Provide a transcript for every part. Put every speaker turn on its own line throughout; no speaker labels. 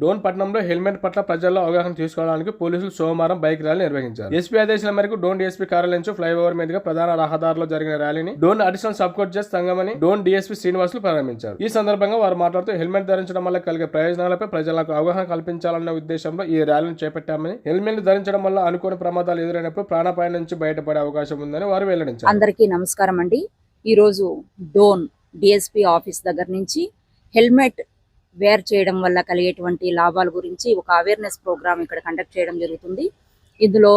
డోన్ పట్టణంలో హెల్మెట్ పట్ల ప్రజల్లో అవగాహన తీసుకోవడానికి పోలీసులు సోమవారం బైక్ ర్యాలీ నిర్వహించారు. ఎస్పీ ఆదేశాల మేరకు డోన్ డీఎస్పీ కార్యాలయం ఫ్లైఓవర్ మీదుగా ప్రధాన రహదారిలో జరిగిన ర్యాలీని Dhone additional sub court judge సంగమని Dhone DSP Srinivasulu ప్రారంభించారు. ఈ సందర్భంగా వారు మాట్లాడుతూ హెల్మెట్ ధరించడం వల్ల కలిగే ప్రయోజనాలపై ప్రజలకు అవగాహన కల్పించాలన్న ఉద్దేశంలో ఈ ర్యాలీని చేపట్టామని హెల్మెట్ ధరించడం వల్ల అనుకోని ప్రమాదాలు ఎదురైనప్పుడు ప్రాణాపాయం నుంచి బయటపడే అవకాశం ఉందని వారు వెల్లడించారు.
అందరికీ నమస్కారం అండి. ఈరోజు డోన్ డిఎస్పి ఆఫీస్ దగ్గర నుంచి హెల్మెట్ వేర్ చేయడం వల్ల కలిగేటువంటి లాభాల గురించి ఒక అవేర్నెస్ ప్రోగ్రామ్ ఇక్కడ కండక్ట్ చేయడం జరుగుతుంది. ఇందులో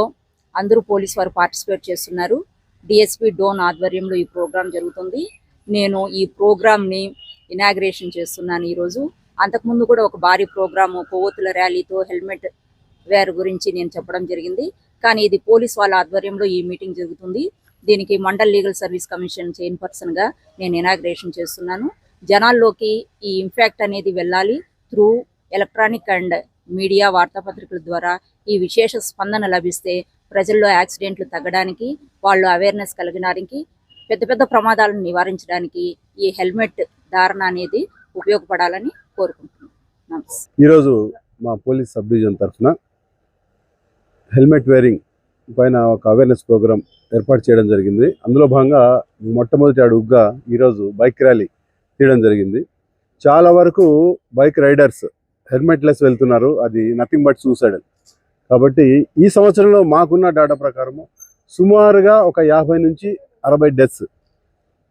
అందరూ పోలీస్ వారు పార్టిసిపేట్ చేస్తున్నారు. డిఎస్పి డోన్ ఆధ్వర్యంలో ఈ ప్రోగ్రాం జరుగుతుంది. నేను ఈ ప్రోగ్రామ్ని ఇనాగ్రేషన్ చేస్తున్నాను ఈరోజు. అంతకుముందు కూడా ఒక భారీ ప్రోగ్రాము కొవ్వొత్తుల ర్యాలీతో హెల్మెట్ వేర్ గురించి నేను చెప్పడం జరిగింది. కానీ ఇది పోలీస్ వాళ్ళ ఆధ్వర్యంలో ఈ మీటింగ్ జరుగుతుంది. దీనికి మండల్ లీగల్ సర్వీస్ కమిషన్ చైర్పర్సన్గా నేను ఇనాగ్రేషన్ చేస్తున్నాను. జనాల్లోకి ఈ ఇంపాక్ట్ అనేది వెళ్ళాలి త్రూ ఎలక్ట్రానిక్ అండ్ మీడియా వార్తాపత్రికల ద్వారా ఈ విశేష స్పందన లభిస్తే ప్రజల్లో యాక్సిడెంట్లు తగ్గడానికి వాళ్ళు అవేర్నెస్ కలిగడానికి పెద్ద పెద్ద ప్రమాదాలను నివారించడానికి ఈ హెల్మెట్ ధారణ అనేది ఉపయోగపడాలని కోరుకుంటున్నాను నమస్తే.
ఈరోజు మా పోలీస్ సబ్ డివిజన్ తరఫున హెల్మెట్ వేరింగ్ పైన ఒక అవేర్నెస్ ప్రోగ్రాం ఏర్పాటు చేయడం జరిగింది. అందులో భాగంగా మొట్టమొదటి అడుగుగా ఈరోజు బైక్ ర్యాలీ తీయడం జరిగింది. చాలా వరకు బైక్ రైడర్స్ హెల్మెట్లెస్ వెళ్తున్నారు. అది నథింగ్ బట్ సూసైడ్. కాబట్టి ఈ సంవత్సరంలో మాకున్న డేటా ప్రకారము సుమారుగా ఒక యాభై నుంచి అరవై డెత్స్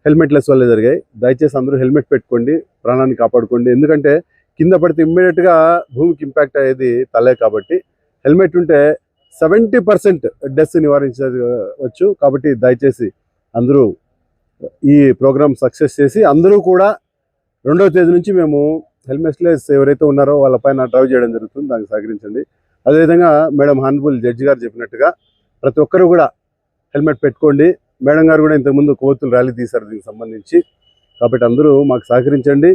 హెల్మెట్లెస్ వల్లే జరిగాయి. దయచేసి అందరూ హెల్మెట్ పెట్టుకోండి ప్రాణాన్ని కాపాడుకోండి. ఎందుకంటే కింద పడితే ఇమ్మీడియట్గా భూమికి ఇంపాక్ట్ అయ్యేది తలే కాబట్టి హెల్మెట్ ఉంటే సెవెంటీ పర్సెంట్ డెత్స్ నివారించవచ్చు. కాబట్టి దయచేసి అందరూ ఈ ప్రోగ్రామ్ సక్సెస్ చేసి అందరూ కూడా రెండవ తేదీ నుంచి మేము హెల్మెట్లెస్ ఎవరైతే ఉన్నారో వాళ్ళపైన డ్రైవ్ చేయడం జరుగుతుంది దానికి సహకరించండి. అదేవిధంగా మేడం హానబుల్ జడ్జి గారు చెప్పినట్టుగా ప్రతి ఒక్కరు కూడా హెల్మెట్ పెట్టుకోండి. మేడం గారు కూడా ఇంతకుముందు కోతులు ర్యాలీ తీశారు దీనికి సంబంధించి. కాబట్టి అందరూ మాకు సహకరించండి.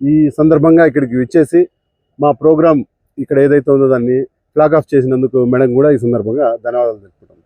ఈ సందర్భంగా ఇక్కడికి విచ్చేసి మా ప్రోగ్రాం ఇక్కడ ఏదైతే ఉందో దాన్ని ఫ్లాగ్ ఆఫ్ చేసినందుకు మేడం కూడా ఈ సందర్భంగా ధన్యవాదాలు తెలుపుకుంటాం